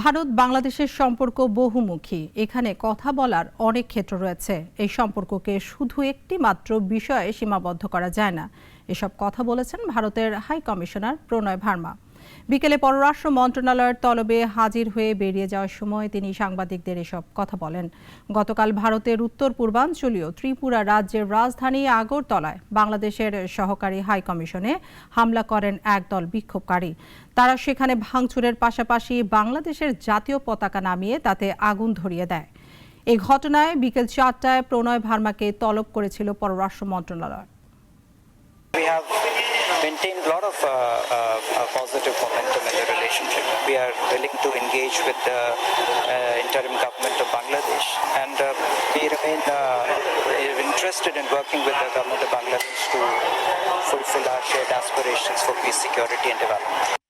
ভারত বাংলাদেশের সম্পর্ক বহুমুখী। এখানে কথা বলার অনেক ক্ষেত্র রয়েছে। এই সম্পর্ককে শুধু একটি মাত্র বিষয়ে সীমাবদ্ধ করা যায় না। এসব কথা বলেছেন ভারতের হাই কমিশনার প্রণয় ভার্মা। বিকেলে পররাষ্ট্র মন্ত্রণালয়ের তলবে হাজির হয়ে বেরিয়ে যাওয়ার সময় তিনি সাংবাদিকদের এসব কথা বলেন। গতকাল ভারতের উত্তর পূর্বাঞ্চলীয় ত্রিপুরা রাজ্যের রাজধানী আগরতলায় বাংলাদেশের সহকারী হাই কমিশনে হামলা করেন একদল বিক্ষোভকারী। তারা সেখানে ভাঙচুরের পাশাপাশি বাংলাদেশের জাতীয় পতাকা নামিয়ে তাতে আগুন ধরিয়ে দেয়। এই ঘটনায় বিকেল চারটায় প্রণয় ভার্মাকে তলব করেছিল পররাষ্ট্র মন্ত্রণালয়। We have maintained a lot of uh, uh, uh, positive momentum in the relationship. We are willing to engage with the interim government of Bangladesh, and we remain interested in working with the government of Bangladesh to fulfill our shared aspirations for peace, security, and development.